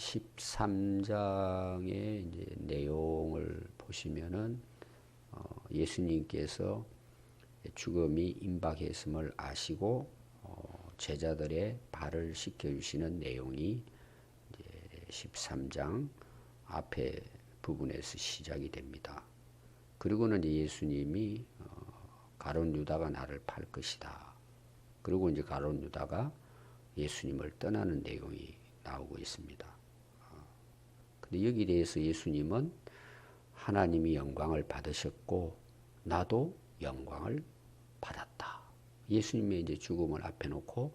13장의 이제 내용을 보시면은 어, 예수님께서 죽음이 임박했음을 아시고 어, 제자들의 발을 씻겨 주시는 내용이 이제 13장 앞에 부분에서 시작이 됩니다. 그리고는 예수님이 어, 가론 유다가 나를 팔 것이다. 그리고 이제 가론 유다가 예수님을 떠나는 내용이 나오고 있습니다. 어, 근데 여기 대해서 예수님은 하나님이 영광을 받으셨고 나도 영광을 받았다. 예수님의 이제 죽음을 앞에 놓고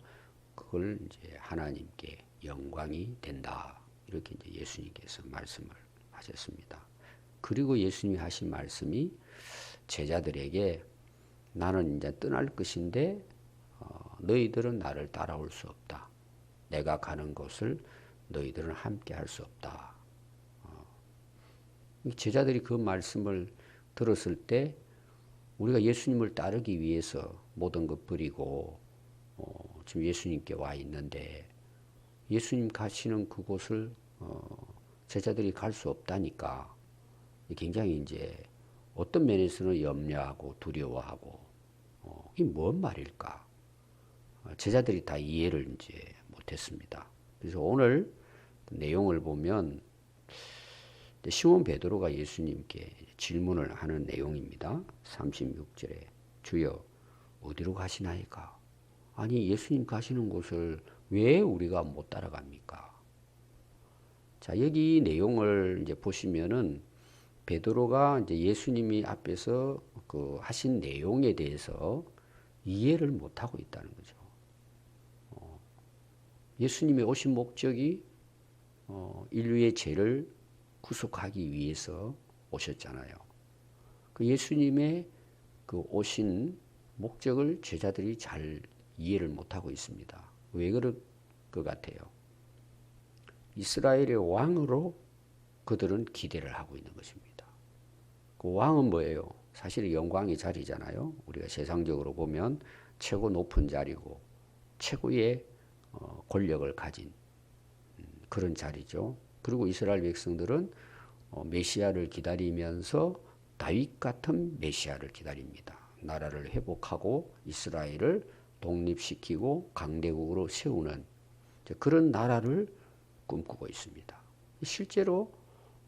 그걸 이제 하나님께 영광이 된다. 이렇게 이제 예수님께서 말씀을 하셨습니다. 그리고 예수님이 하신 말씀이 제자들에게 나는 이제 떠날 것인데 어, 너희들은 나를 따라올 수 없다. 내가 가는 곳을 너희들은 함께 할 수 없다. 어, 제자들이 그 말씀을 들었을 때 우리가 예수님을 따르기 위해서 모든 것 버리고 어, 지금 예수님께 와 있는데 예수님 가시는 그곳을 어, 제자들이 갈 수 없다니까 굉장히 이제 어떤 면에서는 염려하고 두려워하고 어, 이게 뭔 말일까? 어, 제자들이 다 이해를 이제 못했습니다. 그래서 오늘 그 내용을 보면 시몬 베드로가 예수님께 질문을 하는 내용입니다. 36절에 주여 어디로 가시나이까? 아니 예수님 가시는 곳을 왜 우리가 못 따라갑니까? 자 여기 내용을 이제 보시면은 베드로가 이제 예수님이 앞에서 그 하신 내용에 대해서 이해를 못 하고 있다는 거죠. 어, 예수님이 오신 목적이 어, 인류의 죄를 구속하기 위해서 오셨잖아요. 그 예수님의 그 오신 목적을 제자들이 잘 이해를 못하고 있습니다. 왜 그럴 것 같아요? 이스라엘의 왕으로 그들은 기대를 하고 있는 것입니다. 그 왕은 뭐예요? 사실 영광의 자리잖아요. 우리가 세상적으로 보면 최고 높은 자리고 최고의 어, 권력을 가진 음, 그런 자리죠. 그리고 이스라엘 백성들은 어, 메시아를 기다리면서 다윗 같은 메시아를 기다립니다. 나라를 회복하고 이스라엘을 독립시키고 강대국으로 세우는 그런 나라를 꿈꾸고 있습니다. 실제로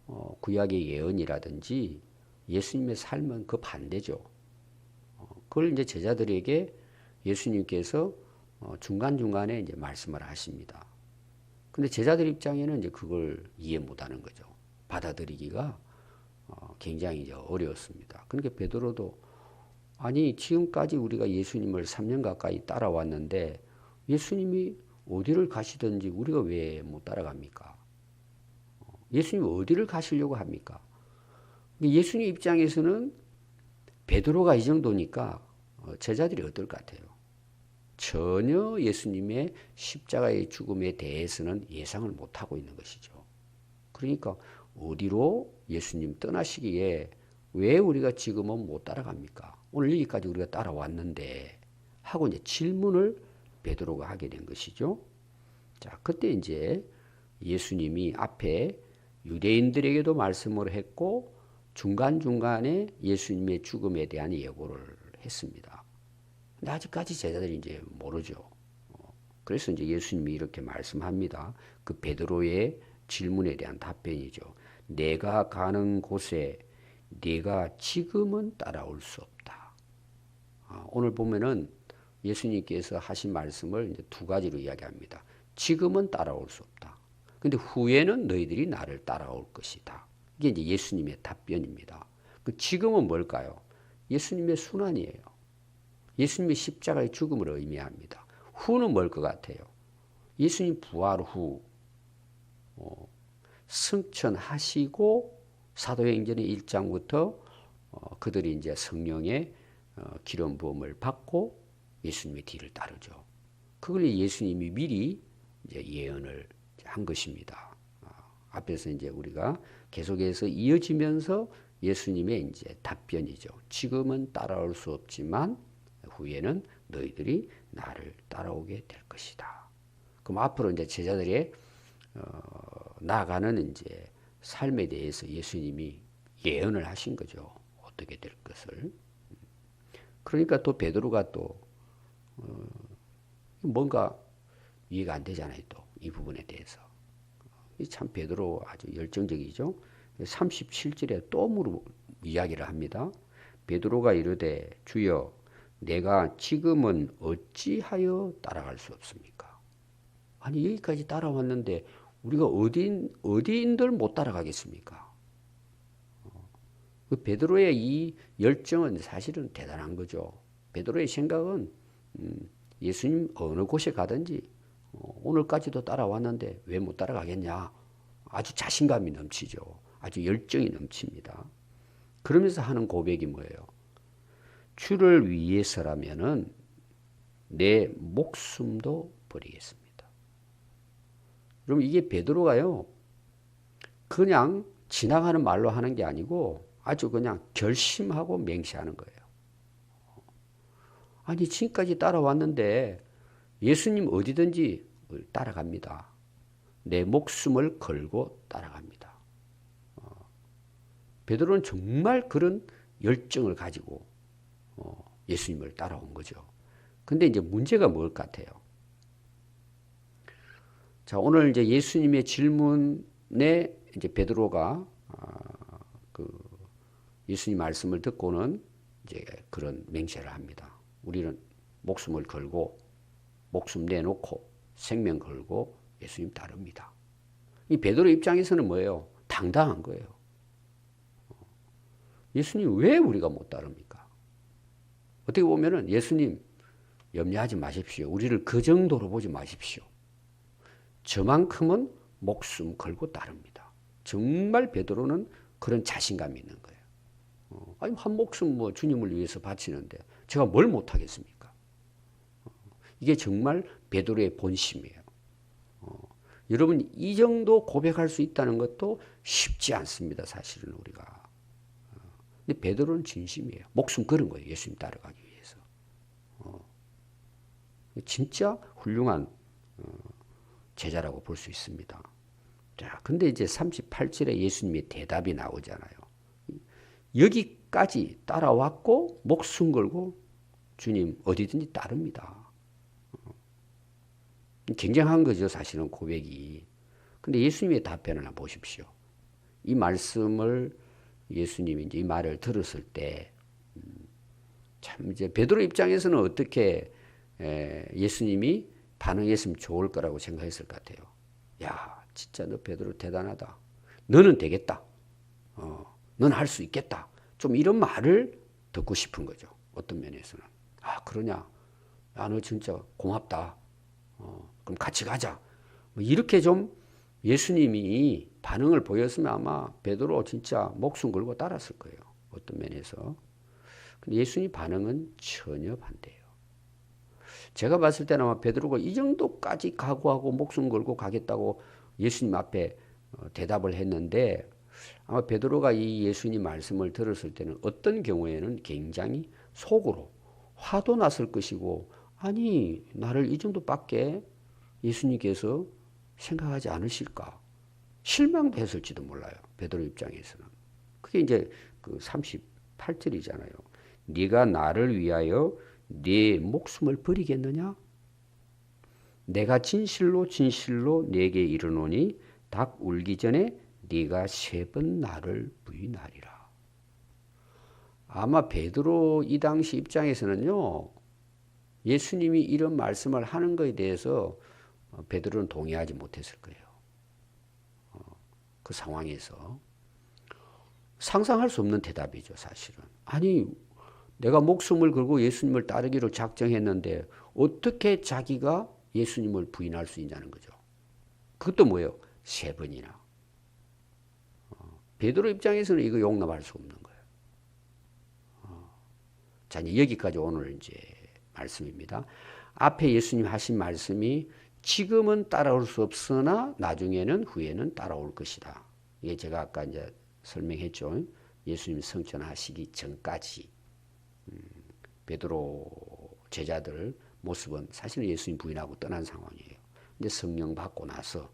어, 구약의 예언이라든지 예수님의 삶은 그 반대죠. 어, 그걸 이제 제자들에게 예수님께서 중간중간에 이제 말씀을 하십니다. 근데 제자들 입장에는 이제 그걸 이해 못하는 거죠. 받아들이기가 어, 굉장히 이제 어려웠습니다. 그러니까 베드로도 아니 지금까지 우리가 예수님을 3년 가까이 따라왔는데 예수님이 어디를 가시든지 우리가 왜 못 따라갑니까? 어, 예수님 어디를 가시려고 합니까? 예수님 입장에서는 베드로가 이 정도니까 어, 제자들이 어떨 것 같아요? 전혀 예수님의 십자가의 죽음에 대해서는 예상을 못하고 있는 것이죠. 그러니까 어디로 예수님 떠나시기에 왜 우리가 지금은 못 따라갑니까? 오늘 여기까지 우리가 따라왔는데 하고 이제 질문을 베드로가 하게 된 것이죠. 자, 그때 이제 예수님이 앞에 유대인들에게도 말씀을 했고 중간중간에 예수님의 죽음에 대한 예고를 했습니다. 근데 아직까지 제자들이 이제 모르죠. 어, 그래서 이제 예수님이 이렇게 말씀합니다. 그 베드로의 질문에 대한 답변이죠. 내가 가는 곳에 네가 지금은 따라올 수 없다. 아, 오늘 보면은 예수님께서 하신 말씀을 이제 두 가지로 이야기합니다. 지금은 따라올 수 없다. 근데 후에는 너희들이 나를 따라올 것이다. 이게 이제 예수님의 답변입니다. 그 지금은 뭘까요? 예수님의 순환이에요. 예수님의 십자가의 죽음을 의미합니다. 후는 뭘 것 같아요? 예수님 부활 후 어, 승천하시고 사도행전의 1장부터 어, 그들이 이제 성령의 어, 기름 부음을 받고 예수님의 뒤를 따르죠. 그걸 예수님이 미리 이제 예언을 한 것입니다. 어, 앞에서 이제 우리가 계속해서 이어지면서 예수님의 이제 답변이죠. 지금은 따라올 수 없지만 후에는 너희들이 나를 따라오게 될 것이다. 그럼 앞으로 이제 제자들의 어, 나아가는 이제 삶에 대해서 예수님이 예언을 하신 거죠. 어떻게 될 것을. 그러니까 또 베드로가 또 어, 뭔가 이해가 안 되잖아요. 또 이 부분에 대해서. 참 베드로 아주 열정적이죠. 37절에 또 물어 이야기를 합니다. 베드로가 이르되 주여 내가 지금은 어찌하여 따라갈 수 없습니까? 아니 여기까지 따라왔는데 우리가 어딘 어디인들 못 따라가겠습니까? 그 베드로의 이 열정은 사실은 대단한 거죠. 베드로의 생각은 음, 예수님 어느 곳에 가든지 어, 오늘까지도 따라왔는데 왜 못 따라가겠냐? 아주 자신감이 넘치죠. 아주 열정이 넘칩니다. 그러면서 하는 고백이 뭐예요? 주를 위해서라면은 내 목숨도 버리겠습니다. 그럼 이게 베드로가요. 그냥 지나가는 말로 하는 게 아니고 아주 그냥 결심하고 맹세하는 거예요. 아니 지금까지 따라왔는데 예수님 어디든지 따라갑니다. 내 목숨을 걸고 따라갑니다. 어, 베드로는 정말 그런 열정을 가지고 어, 예수님을 따라온 거죠. 근데 이제 문제가 뭘 같아요? 자, 오늘 이제 예수님의 질문에 이제 베드로가 아, 그 예수님 말씀을 듣고는 이제 그런 맹세를 합니다. 우리는 목숨을 걸고 목숨 내놓고 생명 걸고 예수님 따릅니다. 이 베드로 입장에서는 뭐예요? 당당한 거예요. 예수님 왜 우리가 못 따릅니까? 어떻게 보면은 예수님 염려하지 마십시오. 우리를 그 정도로 보지 마십시오. 저만큼은 목숨 걸고 따릅니다. 정말 베드로는 그런 자신감이 있는 거예요. 어, 아니 한 목숨 뭐 주님을 위해서 바치는데 제가 뭘 못하겠습니까? 어, 이게 정말 베드로의 본심이에요. 어, 여러분 이 정도 고백할 수 있다는 것도 쉽지 않습니다. 사실은 우리가. 어, 근데 베드로는 진심이에요. 목숨 걸은 거예요. 예수님 따라가기 위해서. 어, 진짜 훌륭한 어, 제자라고 볼 수 있습니다. 자, 근데 이제 38절에 예수님의 대답이 나오잖아요. 여기까지 따라왔고 목숨 걸고 주님 어디든지 따릅니다. 굉장한 거죠, 사실은 고백이. 근데 예수님의 답변을 한번 보십시오. 이 말씀을 예수님이 이제 이 말을 들었을 때, 음, 참 이제 베드로 입장에서는 어떻게 예수님이 반응했으면 좋을 거라고 생각했을 것 같아요. 야, 진짜 너 베드로 대단하다. 너는 되겠다. 어, 넌 할 수 있겠다. 좀 이런 말을 듣고 싶은 거죠. 어떤 면에서는. 아, 그러냐. 야, 너 진짜 고맙다. 어, 그럼 같이 가자. 뭐 이렇게 좀 예수님이 반응을 보였으면 아마 베드로 진짜 목숨 걸고 따랐을 거예요. 어떤 면에서. 근데 예수님 반응은 전혀 반대예요. 제가 봤을 때는 아마 베드로가 이 정도까지 각오하고 목숨 걸고 가겠다고 예수님 앞에 어, 대답을 했는데 아마 베드로가 이 예수님 말씀을 들었을 때는 어떤 경우에는 굉장히 속으로 화도 났을 것이고 아니 나를 이 정도밖에 예수님께서 생각하지 않으실까 실망도 했을지도 몰라요 베드로 입장에서는 그게 이제 그 38절이잖아요 네가 나를 위하여 네 목숨을 버리겠느냐 내가 진실로 진실로 네게 이르노니 닭 울기 전에 네가 세 번 나를 부인하리라. 아마 베드로 이 당시 입장에서는요. 예수님이 이런 말씀을 하는 것에 대해서 베드로는 동의하지 못했을 거예요. 어, 그 상황에서 상상할 수 없는 대답이죠, 사실은. 아니, 내가 목숨을 걸고 예수님을 따르기로 작정했는데 어떻게 자기가 예수님을 부인할 수 있냐는 거죠. 그것도 뭐예요? 세 번이나. 베드로 입장에서는 이거 용납할 수 없는 거예요. 어. 자, 이제 여기까지 오늘 이제 말씀입니다. 앞에 예수님 하신 말씀이 지금은 따라올 수 없으나 나중에는 후에는 따라올 것이다. 이게 제가 아까 이제 설명했죠. 예수님 성천하시기 전까지 음, 베드로 제자들 모습은 사실은 예수님 부인하고 떠난 상황이에요. 근데 성령 받고 나서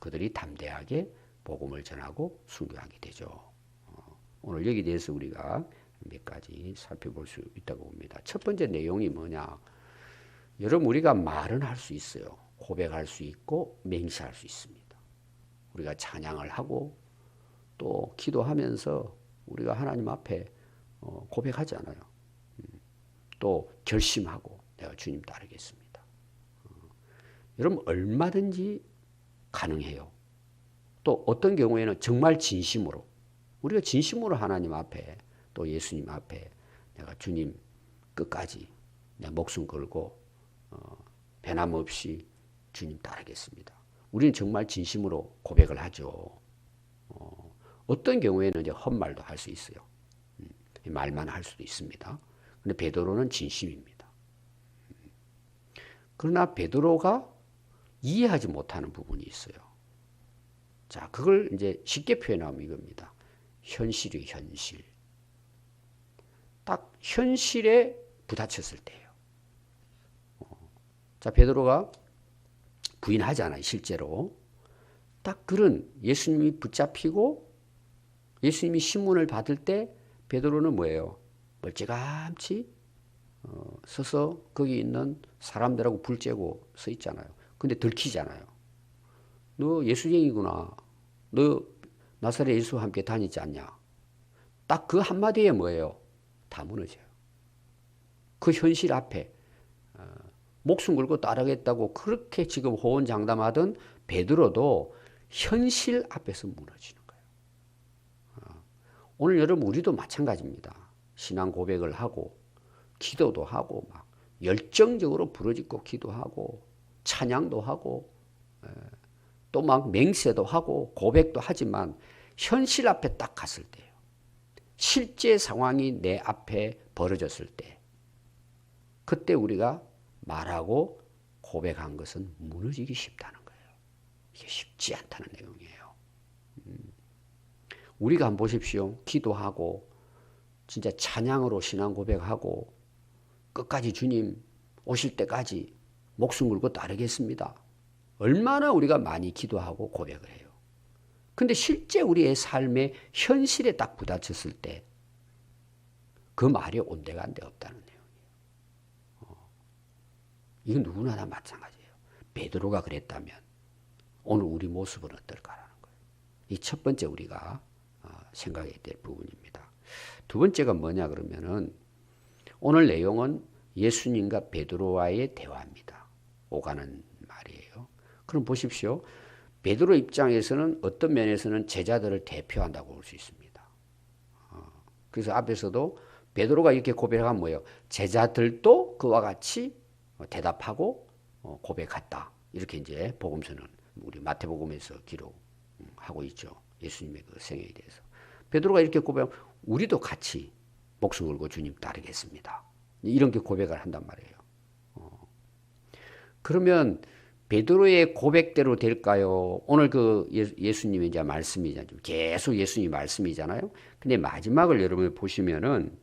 그들이 담대하게 복음을 전하고 순교하게 되죠. 어, 오늘 여기 대해서 우리가 몇 가지 살펴볼 수 있다고 봅니다. 첫 번째 내용이 뭐냐? 여러분 우리가 말은 할 수 있어요. 고백할 수 있고 맹세할 수 있습니다. 우리가 찬양을 하고 또 기도하면서 우리가 하나님 앞에 어, 고백하잖아요. 음, 또 결심하고 내가 주님 따르겠습니다. 어, 여러분 얼마든지 가능해요. 또 어떤 경우에는 정말 진심으로 우리가 진심으로 하나님 앞에 또 예수님 앞에 내가 주님 끝까지 내 목숨 걸고 어, 배남없이 주님 따르겠습니다. 우리는 정말 진심으로 고백을 하죠. 어, 어떤 경우에는 이제 헛말도 할 수 있어요. 음, 말만 할 수도 있습니다. 근데 베드로는 진심입니다. 음. 그러나 베드로가 이해하지 못하는 부분이 있어요. 자, 그걸 이제 쉽게 표현하면 이겁니다. 현실이 현실. 딱 현실에 부딪혔을 때예요. 어. 자, 베드로가 부인하잖아요, 실제로. 딱 그런 예수님이 붙잡히고 예수님이 신문을 받을 때 베드로는 뭐예요? 멀찌감치 어, 서서 거기 있는 사람들하고 불 쬐고 서 있잖아요. 근데 들키잖아요. 너 예수쟁이구나. 너 나사렛 예수와 함께 다니지 않냐? 딱 그 한마디에 뭐예요? 다 무너져요. 그 현실 앞에 어, 목숨 걸고 따르겠다고 그렇게 지금 호언장담하던 베드로도 현실 앞에서 무너지는 거예요. 어, 오늘 여러분 우리도 마찬가지입니다. 신앙 고백을 하고 기도도 하고 막 열정적으로 부르짖고 기도하고 찬양도 하고 또 막 맹세도 하고 고백도 하지만 현실 앞에 딱 갔을 때요. 실제 상황이 내 앞에 벌어졌을 때 그때 우리가 말하고 고백한 것은 무너지기 쉽다는 거예요. 이게 쉽지 않다는 내용이에요. 음. 우리가 한번 보십시오. 기도하고 진짜 찬양으로 신앙 고백하고 끝까지 주님 오실 때까지 목숨 걸고 따르겠습니다. 얼마나 우리가 많이 기도하고 고백을 해요. 근데 실제 우리의 삶의 현실에 딱 부딪혔을 때 그 말이 온데간데 없다는 내용이에요. 어. 이건 누구나 다 마찬가지예요. 베드로가 그랬다면 오늘 우리 모습은 어떨까라는 거예요. 이 첫 번째 우리가 어, 생각해야 될 부분입니다. 두 번째가 뭐냐 그러면은 오늘 내용은 예수님과 베드로와의 대화입니다. 오가는 말이에요. 그럼 보십시오. 베드로 입장에서는 어떤 면에서는 제자들을 대표한다고 볼 수 있습니다. 어, 그래서 앞에서도 베드로가 이렇게 고백한 뭐예요? 제자들도 그와 같이 대답하고 어, 고백했다. 이렇게 이제 복음서는 우리 마태복음에서 기록하고 있죠. 예수님의 그 생애에 대해서. 베드로가 이렇게 고백하면 우리도 같이 목숨 걸고 주님 따르겠습니다. 이런 게 고백을 한단 말이에요. 어. 그러면 베드로의 고백대로 될까요? 오늘 그 예수 님의 이제 말씀이잖아요. 계속 예수님 말씀이잖아요. 근데 마지막을 여러분 보시면은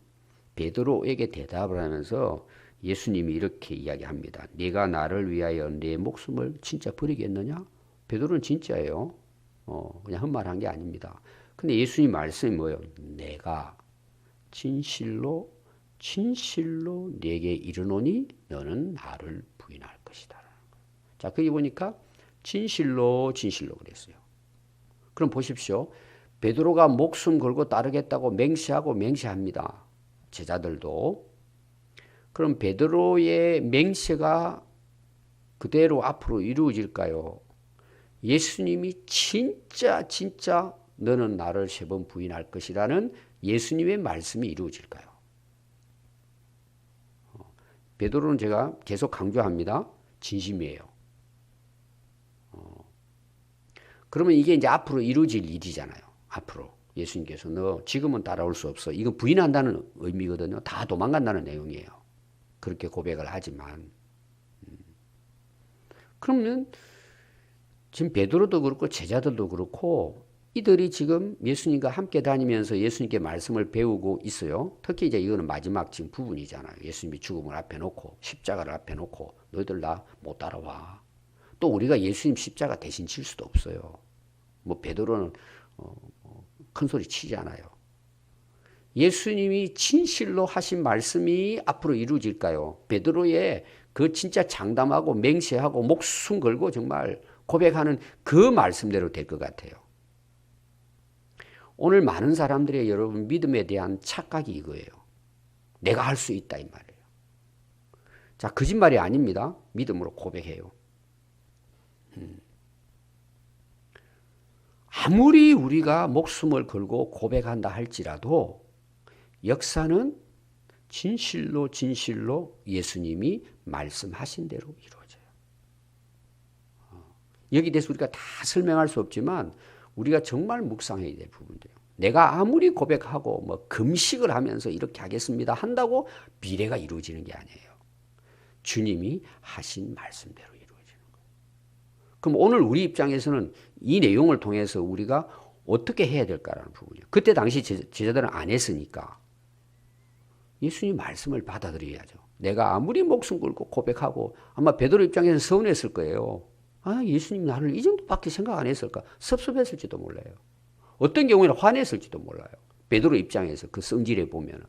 베드로에게 대답을 하면서 예수님이 이렇게 이야기합니다. 네가 나를 위하여 내 목숨을 진짜 버리겠느냐? 베드로는 진짜예요. 어, 그냥 헛말한 게 아닙니다. 근데 예수님 말씀이 뭐예요? 내가 진실로 진실로 네게 이르노니 너는 나를 부인할 것이다. 자, 거기 보니까 진실로 진실로 그랬어요. 그럼 보십시오. 베드로가 목숨 걸고 따르겠다고 맹세하고 맹세합니다. 제자들도. 그럼 베드로의 맹세가 그대로 앞으로 이루어질까요? 예수님이 진짜 진짜 너는 나를 세 번 부인할 것이라는 예수님의 말씀이 이루어질까요? 어, 베드로는 제가 계속 강조합니다. 진심이에요. 그러면 이게 이제 앞으로 이루어질 일이잖아요. 앞으로. 예수님께서 너 지금은 따라올 수 없어. 이건 부인한다는 의미거든요. 다 도망간다는 내용이에요. 그렇게 고백을 하지만. 음. 그러면 지금 베드로도 그렇고 제자들도 그렇고 이들이 지금 예수님과 함께 다니면서 예수님께 말씀을 배우고 있어요. 특히 이제 이거는 마지막 지금 부분이잖아요. 예수님이 죽음을 앞에 놓고 십자가를 앞에 놓고 너희들 나 못 따라와. 또 우리가 예수님 십자가 대신 칠 수도 없어요. 뭐 베드로는 어, 어, 큰 소리 치지 않아요. 예수님이 진실로 하신 말씀이 앞으로 이루어질까요? 베드로의 그 진짜 장담하고 맹세하고 목숨 걸고 정말 고백하는 그 말씀대로 될 것 같아요. 오늘 많은 사람들의 여러분 믿음에 대한 착각이 이거예요. 내가 할 수 있다 이 말이에요. 자, 거짓말이 아닙니다. 믿음으로 고백해요. 음. 아무리 우리가 목숨을 걸고 고백한다 할지라도 역사는 진실로 진실로 예수님이 말씀하신 대로 이루어져요. 어. 여기 대해서 우리가 다 설명할 수 없지만 우리가 정말 묵상해야 될 부분들이에요. 내가 아무리 고백하고 뭐 금식을 하면서 이렇게 하겠습니다 한다고 미래가 이루어지는 게 아니에요. 주님이 하신 말씀대로 이루어지는 거예요. 그럼 오늘 우리 입장에서는 이 내용을 통해서 우리가 어떻게 해야 될까라는 부분이에요. 그때 당시 제자들은 안 했으니까 예수님 말씀을 받아들여야죠. 내가 아무리 목숨 걸고 고백하고 아마 베드로 입장에서 서운했을 거예요. 아, 예수님 나를 이 정도밖에 생각 안 했을까? 섭섭했을지도 몰라요. 어떤 경우에는 화냈을지도 몰라요. 베드로 입장에서 그 성질에 보면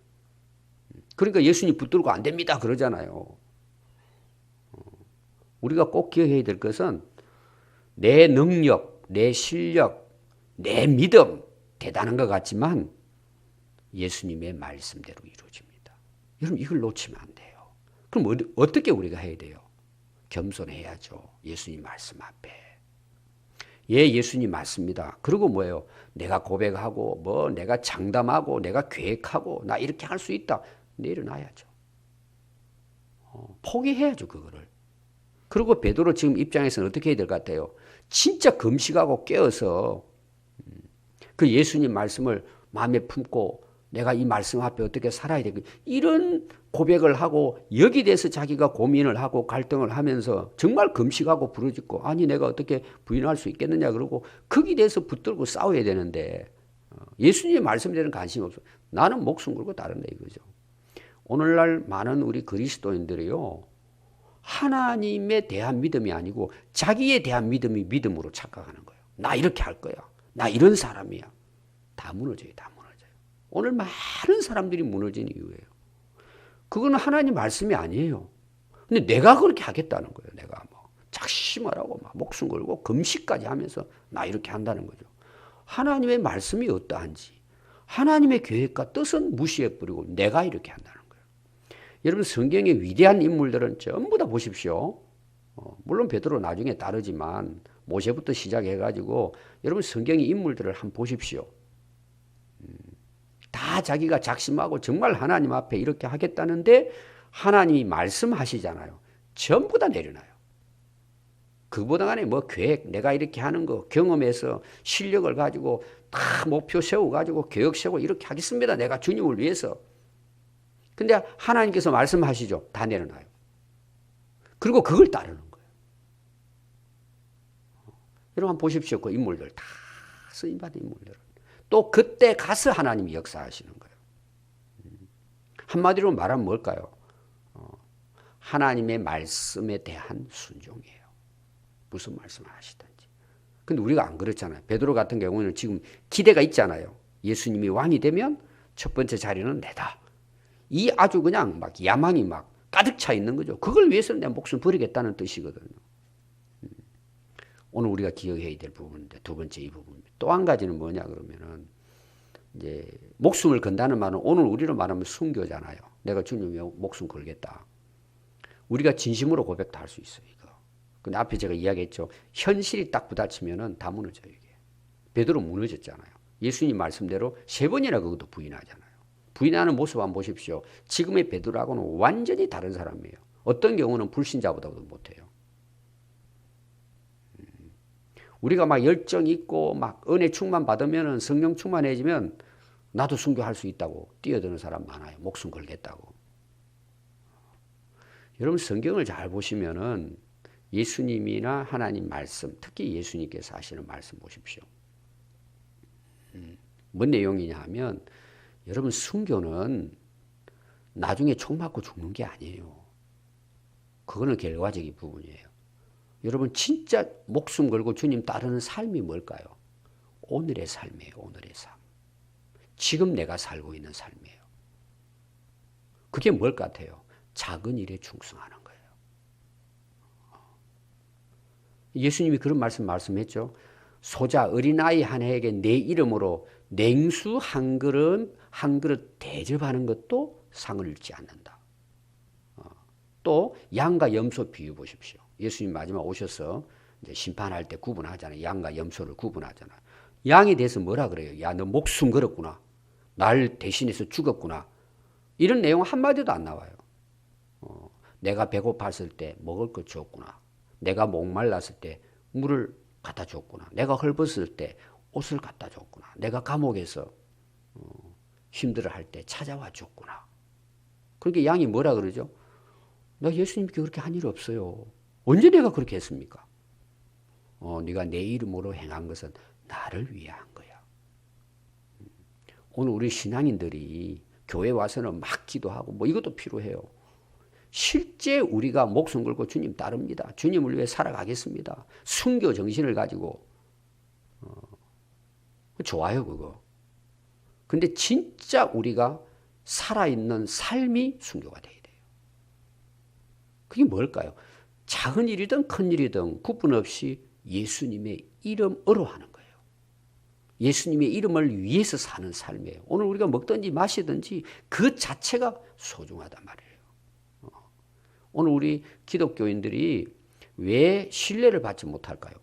그러니까 예수님 붙들고 안 됩니다 그러잖아요. 우리가 꼭 기억해야 될 것은 내 능력, 내 실력, 내 믿음 대단한 것 같지만 예수님의 말씀대로 이루어집니다. 여러분 이걸 놓치면 안 돼요. 그럼 어떻게 우리가 해야 돼요? 겸손해야죠. 예수님 말씀 앞에. 예, 예수님 맞습니다. 그리고 뭐예요? 내가 고백하고 뭐 내가 장담하고 내가 계획하고 나 이렇게 할 수 있다. 내려놔야죠. 어, 포기해야죠 그거를. 그리고 베드로 지금 입장에서는 어떻게 해야 될 것 같아요? 진짜 금식하고 깨어서 음, 그 예수님 말씀을 마음에 품고 내가 이 말씀 앞에 어떻게 살아야 되고 이런 고백을 하고 여기 대해서 자기가 고민을 하고 갈등을 하면서 정말 금식하고 부르짖고 아니 내가 어떻게 부인할 수 있겠느냐 그러고 거기 대해서 붙들고 싸워야 되는데 어, 예수님의 말씀대로 관심이 없어 나는 목숨 걸고 따른다 이거죠. 오늘날 많은 우리 그리스도인들이요 하나님에 대한 믿음이 아니고 자기에 대한 믿음이 믿음으로 착각하는 거예요. 나 이렇게 할 거야. 나 이런 사람이야. 다 무너져요. 다. 오늘 많은 사람들이 무너진 이유예요. 그거는 하나님 말씀이 아니에요. 근데 내가 그렇게 하겠다는 거예요. 내가 뭐 작심하라고 막 목숨 걸고 금식까지 하면서 나 이렇게 한다는 거죠. 하나님의 말씀이 어떠한지 하나님의 계획과 뜻은 무시해 버리고 내가 이렇게 한다는 여러분 성경의 위대한 인물들은 전부 다 보십시오. 어, 물론 베드로 나중에 다르지만 모세부터 시작해 가지고 여러분 성경의 인물들을 한번 보십시오. 자기가 작심하고 정말 하나님 앞에 이렇게 하겠다는데 하나님이 말씀하시잖아요. 전부 다 내려놔요. 그보다 간에 뭐 계획, 내가 이렇게 하는 거 경험해서 실력을 가지고 다 목표 세워가지고 계획 세우고 이렇게 하겠습니다. 내가 주님을 위해서. 근데 하나님께서 말씀하시죠. 다 내려놔요. 그리고 그걸 따르는 거예요. 여러분 보십시오. 그 인물들 다 쓰임받은 인물들. 또 그때 가서 하나님이 역사하시는 거예요. 한마디로 말하면 뭘까요? 어, 하나님의 말씀에 대한 순종이에요. 무슨 말씀을 하시든지. 근데 우리가 안 그렇잖아요. 베드로 같은 경우는 지금 기대가 있잖아요. 예수님이 왕이 되면 첫 번째 자리는 내다. 이 아주 그냥 막 야망이 막 가득 차 있는 거죠. 그걸 위해서는 내 목숨 버리겠다는 뜻이거든요. 음. 오늘 우리가 기억해야 될 부분인데 두 번째 이 부분. 또한 가지는 뭐냐 그러면은 이제 목숨을 건다는 말은 오늘 우리로 말하면 순교잖아요. 내가 주님 의 목숨 걸겠다. 우리가 진심으로 고백도 할수 있어요. 이거. 근데 앞에 제가 이야기했죠. 현실이 딱 부딪히면은 다 무너져요. 이게. 베드로 무너졌잖아요. 예수님 말씀대로 세 번이나 그것도 부인하잖아요. 부인하는 모습 한번 보십시오. 지금의 베드로하고는 완전히 다른 사람이에요. 어떤 경우는 불신자보다도 못해요. 음. 우리가 막 열정 있고 막 은혜 충만 받으면 성령 충만해지면 나도 순교할 수 있다고 뛰어드는 사람 많아요. 목숨 걸겠다고. 여러분 성경을 잘 보시면은 예수님이나 하나님 말씀, 특히 예수님께서 하시는 말씀 보십시오. 음, 뭔 내용이냐 하면 여러분 순교는 나중에 총 맞고 죽는 게 아니에요. 그거는 결과적인 부분이에요. 여러분 진짜 목숨 걸고 주님 따르는 삶이 뭘까요? 오늘의 삶이에요. 오늘의 삶. 지금 내가 살고 있는 삶이에요. 그게 뭘 같아요? 작은 일에 충성하는 거예요. 예수님이 그런 말씀 말씀했죠. 소자 어린아이 하나에게 내 이름으로 냉수 한 그릇 한 그릇 대접하는 것도 상을 잃지 않는다. 어, 또 양과 염소 비유 보십시오. 예수님 마지막 오셔서 이제 심판할 때 구분하잖아요. 양과 염소를 구분하잖아요. 양에 대해서 뭐라 그래요? 야, 너 목숨 걸었구나. 날 대신해서 죽었구나. 이런 내용 한마디도 안 나와요. 어, 내가 배고팠을 때 먹을 것 줬구나. 내가 목말랐을 때 물을 갖다 줬구나. 내가 헐벗을 때 옷을 갖다 줬구나. 내가 감옥에서 어, 힘들어할 때 찾아와 줬구나. 그러니까 양이 뭐라 그러죠? 나 예수님께 그렇게 한 일 없어요. 언제 내가 그렇게 했습니까? 어, 네가 내 이름으로 행한 것은 나를 위해 한 거야. 음. 오늘 우리 신앙인들이 교회 와서는 막 기도하고 뭐 이것도 필요해요. 실제 우리가 목숨 걸고 주님 따릅니다. 주님을 위해 살아가겠습니다. 순교 정신을 가지고 어, 좋아요 그거. 근데 진짜 우리가 살아있는 삶이 순교가 돼야 돼요. 그게 뭘까요? 작은 일이든 큰 일이든 구분 없이 예수님의 이름으로 하는 거예요. 예수님의 이름을 위해서 사는 삶이에요. 오늘 우리가 먹든지 마시든지 그 자체가 소중하단 말이에요. 어. 오늘 우리 기독교인들이 왜 신뢰를 받지 못할까요?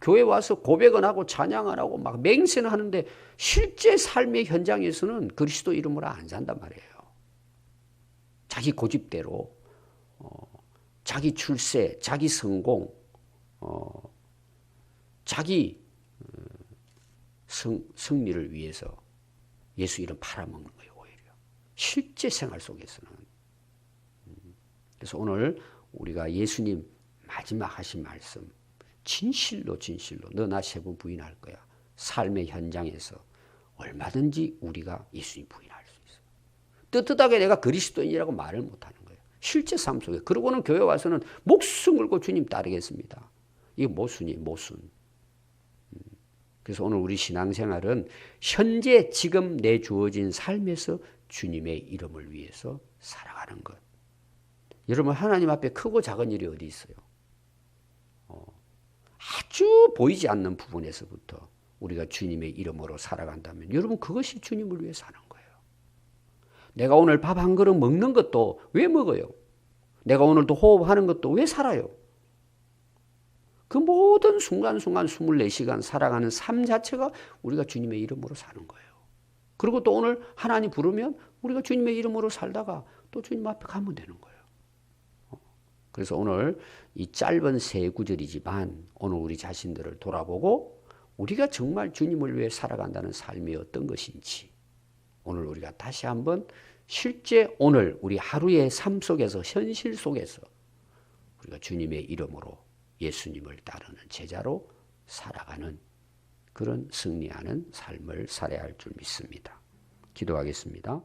교회 와서 고백은 하고 찬양을 하고 막 맹세는 하는데 실제 삶의 현장에서는 그리스도 이름으로 안 산단 말이에요. 자기 고집대로 어, 자기 출세, 자기 성공, 어, 자기 어, 성, 승리를 위해서 예수 이름 팔아먹는 거예요, 오히려. 실제 생활 속에서는. 음, 그래서 오늘 우리가 예수님 마지막 하신 말씀, 진실로 진실로 너 나 세 번 부인할 거야. 삶의 현장에서 얼마든지 우리가 예수님 부인할 수 있어. 떳떳하게 내가 그리스도인이라고 말을 못하는. 실제 삶 속에. 그러고는 교회 와서는 목숨 걸고 주님 따르겠습니다. 이게 모순이 모순. 음. 그래서 오늘 우리 신앙생활은 현재 지금 내 주어진 삶에서 주님의 이름을 위해서 살아가는 것. 여러분 하나님 앞에 크고 작은 일이 어디 있어요? 아주 보이지 않는 부분에서부터 우리가 주님의 이름으로 살아간다면 여러분 그것이 주님을 위해 사는. 내가 오늘 밥 한 그릇 먹는 것도 왜 먹어요? 내가 오늘도 호흡하는 것도 왜 살아요? 그 모든 순간순간 24시간 살아가는 삶 자체가 우리가 주님의 이름으로 사는 거예요. 그리고 또 오늘 하나님 부르면 우리가 주님의 이름으로 살다가 또 주님 앞에 가면 되는 거예요. 그래서 오늘 이 짧은 세 구절이지만 오늘 우리 자신들을 돌아보고 우리가 정말 주님을 위해 살아간다는 삶이 어떤 것인지 오늘 우리가 다시 한번 실제 오늘 우리 하루의 삶 속에서 현실 속에서 우리가 주님의 이름으로 예수님을 따르는 제자로 살아가는 그런 승리하는 삶을 살아야 할 줄 믿습니다. 기도하겠습니다.